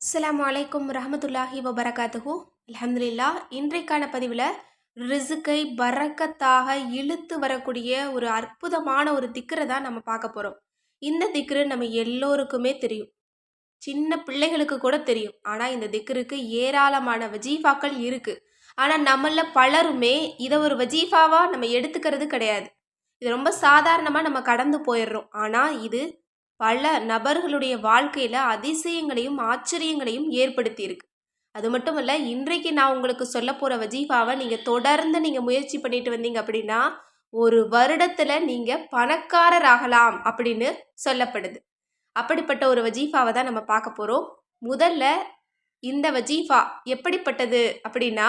அஸ்லாம் வலைக்கம் ரஹமத்துல்லாஹி வபரகாத்துஹூ அலமதுல்லா இன்றைக்கான பதிவில் ரிசுக்கை பறக்கத்தாக இழுத்து வரக்கூடிய ஒரு அற்புதமான ஒரு திக்கரை தான் நம்ம பார்க்க போகிறோம் இந்த திக்ரு நம்ம எல்லோருக்குமே தெரியும். சின்ன பிள்ளைகளுக்கு கூட தெரியும். ஆனால் இந்த திக்ருக்கு ஏராளமான வஜீஃபாக்கள் இருக்குது ஆனால் நம்மள பலருமே இதை ஒரு வஜீஃபாவாக நம்ம எடுத்துக்கிறது கிடையாது. இது ரொம்ப சாதாரணமாக நம்ம கடந்து போயிடுறோம். ஆனால் இது பல நபர்களுடைய வாழ்க்கையில் அதிசயங்களையும் ஆச்சரியங்களையும் ஏற்படுத்தியிருக்கு. அது மட்டும் இல்லை இன்றைக்கு நான் உங்களுக்கு சொல்ல போகிற வஜீஃபாவை நீங்கள் தொடர்ந்து நீங்கள் முயற்சி பண்ணிட்டு வந்தீங்க அப்படின்னா ஒரு வருடத்தில் நீங்கள் பணக்காரர் ஆகலாம் அப்படின்னு சொல்லப்படுது. அப்படிப்பட்ட ஒரு வஜீஃபாவை தான் நம்ம பார்க்க போகிறோம் முதல்ல இந்த வஜீஃபா எப்படிப்பட்டது அப்படின்னா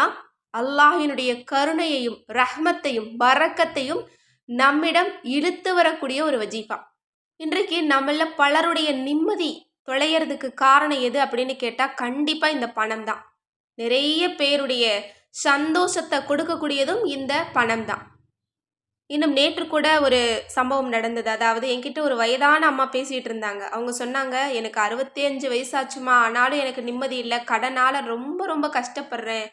அல்லாஹினுடைய கருணையையும் ரஹ்மத்தையும் பறக்கத்தையும் நம்மிடம் இழுத்து வரக்கூடிய ஒரு வஜீஃபா. இன்றைக்கு நம்மள பலருடைய நிம்மதி தொலையறதுக்கு காரணம் எது அப்படின்னு கேட்டால் கண்டிப்பாக இந்த பணம் தான் நிறைய பேருடைய சந்தோஷத்தை கொடுக்கக்கூடியதும் இந்த பணம் தான் இன்னும் நேற்று கூட ஒரு சம்பவம் நடந்தது. அதாவது என்கிட்ட ஒரு வயதான அம்மா பேசிகிட்டு இருந்தாங்க. அவங்க சொன்னாங்க எனக்கு அறுபத்தி அஞ்சு வயசாச்சுமா ஆனாலும் எனக்கு நிம்மதி இல்லை. கடனால் ரொம்ப ரொம்ப கஷ்டப்படுறேன்.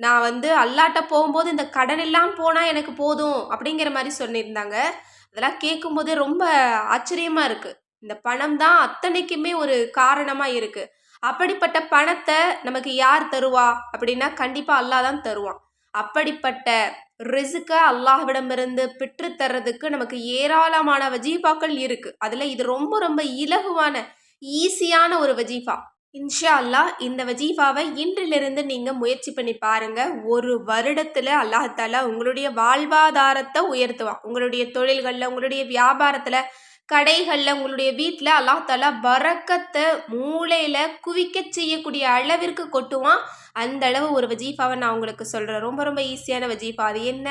நான் வந்து அல்லாட்ட போகும்போது இந்த கடன் எல்லாம் போனால் எனக்கு போதும். அப்படிங்கிற மாதிரி சொல்லியிருந்தாங்க. அதெல்லாம் கேட்கும்போது ரொம்ப ஆச்சரியமாக இருக்குது இந்த பணம் தான் அத்தனைக்குமே ஒரு காரணமாக இருக்குது அப்படிப்பட்ட பணத்தை நமக்கு யார் தருவா? அப்படின்னா கண்டிப்பாக அல்லாஹ் தான் தருவான். அப்படிப்பட்ட ரிசுக்கை அல்லாஹ்விடமிருந்து பெற்று தர்றதுக்கு நமக்கு ஏராளமான வஜீஃபாக்கள் இருக்குது அதில் இது ரொம்ப ரொம்ப இலகுவான ஈஸியான ஒரு வஜீஃபா. இன்ஷா அல்லாஹ் இந்த வஜீஃபாவை இன்றிலிருந்து நீங்கள் முயற்சி பண்ணி பாருங்கள் ஒரு வருடத்தில் அல்லாஹால உங்களுடைய வாழ்வாதாரத்தை உயர்த்துவான். உங்களுடைய தொழில்களில் உங்களுடைய வியாபாரத்தில் கடைகளில் உங்களுடைய வீட்டில் அல்லாஹால வரக்கத்தை மூளையில் குவிக்க செய்யக்கூடிய அளவிற்கு கொட்டுவான். அந்த அளவு ஒரு வஜீஃபாவை நான் உங்களுக்கு சொல்கிறேன் ரொம்ப ரொம்ப ஈஸியான வஜீஃபா. அது என்ன?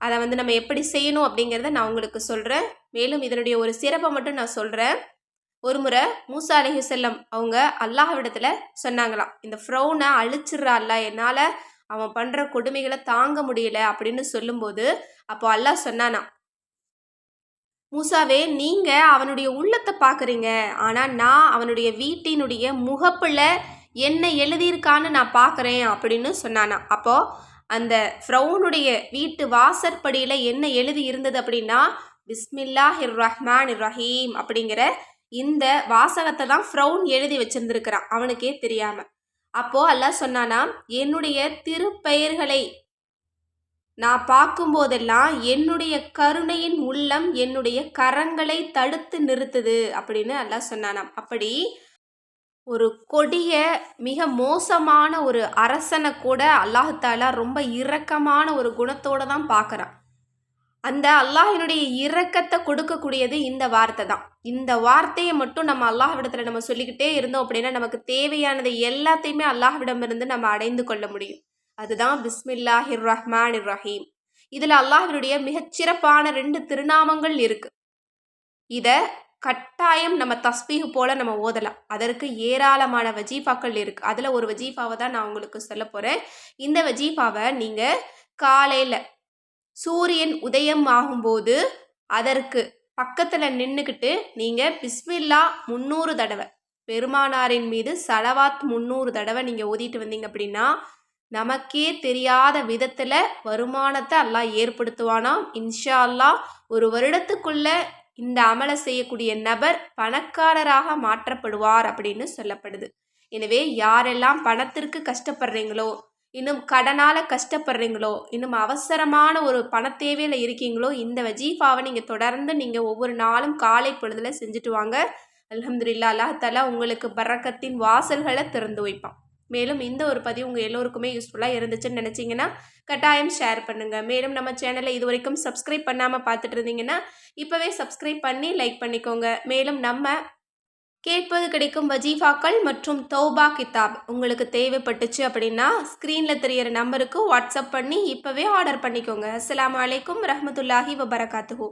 அதை வந்து நம்ம எப்படி செய்யணும் அப்படிங்கிறத நான் உங்களுக்கு சொல்கிறேன் மேலும் இதனுடைய ஒரு சிறப்பை மட்டும் நான் சொல்கிறேன் ஒரு முறை மூசா அலஹி செல்லம் அவங்க அல்லாஹ்விடத்தில் சொன்னாங்களாம் இந்த ஃப்ரௌனை அழிச்சிட்றா அல்ல என்னால் அவன் பண்ணுற கொடுமைகளை தாங்க முடியல அப்படின்னு சொல்லும்போது அப்போ அல்லாஹ் சொன்னானா மூசாவே நீங்கள் அவனுடைய உள்ளத்தை பார்க்குறீங்க ஆனால் நான் அவனுடைய வீட்டினுடைய முகப்பில் என்ன எழுதியிருக்கான்னு நான் பார்க்குறேன் அப்படின்னு சொன்னானா அப்போது அந்த ஃப்ரௌனுடைய வீட்டு வாசற்படியில் என்ன எழுதி இருந்தது அப்படின்னா பிஸ்மில்லா ஹிர் ரஹ்மான் ரஹீம் அப்படிங்கிற இந்த வாசகத்தை தான் ஃப்ரௌன் எழுதி வச்சிருந்துருக்கிறான். அவனுக்கே தெரியாமல் அப்போது அல்லாஹ் சொன்னானா என்னுடைய திருப்பெயர்களை நான் பார்க்கும்போதெல்லாம் என்னுடைய கருணையின் உள்ளம் என்னுடைய கரங்களை தடுத்து நிறுத்துது அப்படின்னு அல்லாஹ் சொன்னானாம். அப்படி ஒரு கொடிய மிக மோசமான ஒரு அரசனை கூட அல்லாஹாலா ரொம்ப இரக்கமான ஒரு குணத்தோடு தான் பார்க்குறான். அந்த அல்லாஹினுடைய இரக்கத்தை கொடுக்கக்கூடியது இந்த வார்த்தை தான். இந்த வார்த்தையை மட்டும் நம்ம அல்லாஹ்விடத்தில் நம்ம சொல்லிக்கிட்டே இருந்தோம் அப்படின்னா நமக்கு தேவையானதை எல்லாத்தையுமே அல்லாஹ்விடமிருந்து நம்ம அடைந்து கொள்ள முடியும். அதுதான் பிஸ்மில்லாஹிர் ரஹ்மான் ரஹீம் இதில் அல்லாஹினுடைய மிகச்சிறப்பான ரெண்டு திருநாமங்கள் இருக்கு. இதை கட்டாயம் நம்ம தஸ்பீஹு போல நம்ம ஓதலாம். அதற்கு ஏராளமான வஜீஃபாக்கள் இருக்கு. அதில் ஒரு வஜீஃபாவை தான் நான் உங்களுக்கு சொல்ல போகிறேன் இந்த வஜீஃபாவை நீங்கள் காலையில் சூரியன் உதயம் ஆகும்போது அதற்கு பக்கத்தில் நின்றுக்கிட்டு நீங்கள் பிஸ்மில்லா முந்நூறு தடவை பெருமானாரின் மீது சலவாத் முந்நூறு தடவை நீங்கள் ஓதிட்டு வந்தீங்க அப்படின்னா நமக்கே தெரியாத விதத்தில் வருமானத்தை எல்லாம் ஏற்படுத்துவானா? இன்ஷா அல்லாஹ் ஒரு வருடத்துக்குள்ள இந்த அமலை செய்யக்கூடிய நபர் பணக்காரராக மாற்றப்படுவார் அப்படின்னு சொல்லப்படுது. எனவே யாரெல்லாம் பணத்திற்கு கஷ்டப்படுறீங்களோ இன்னும் கடனால் கஷ்டப்படுறீங்களோ இன்னும் அவசரமான ஒரு பண தேவையில் இருக்கீங்களோ இந்த வஜீஃபாவை நீங்கள் தொடர்ந்து நீங்கள் ஒவ்வொரு நாளும் காலை பொழுதில் செஞ்சுட்டு வாங்க. அலமதுல்லா அல்லாஹாலா உங்களுக்கு பறக்கத்தின் வாசல்களை திறந்து வைப்பான். மேலும் இந்த ஒரு பதிவு உங்கள் எல்லோருக்குமே யூஸ்ஃபுல்லாக இருந்துச்சுன்னு நினச்சிங்கன்னா கட்டாயம் ஷேர் பண்ணுங்கள் மேலும் நம்ம சேனலை இது வரைக்கும் சப்ஸ்கிரைப் பண்ணாமல் பார்த்துட்டு இருந்தீங்கன்னா இப்போவே சப்ஸ்கிரைப் பண்ணி லைக் பண்ணிக்கோங்க. மேலும் நம்ம கேட்பது கிடைக்கும் வஜீஃபாக்கள் மற்றும் தௌபா கிதாப் உங்களுக்கு தேவைப்பட்டுச்சு அப்படின்னா ஸ்க்ரீனில் தெரியிற நம்பருக்கு வாட்ஸ்அப் பண்ணி இப்போவே ஆர்டர் பண்ணிக்கோங்க. அஸ்லாம் வலைக்கம் ரஹமத்துல்லாஹி வபரகாத்துஹூ.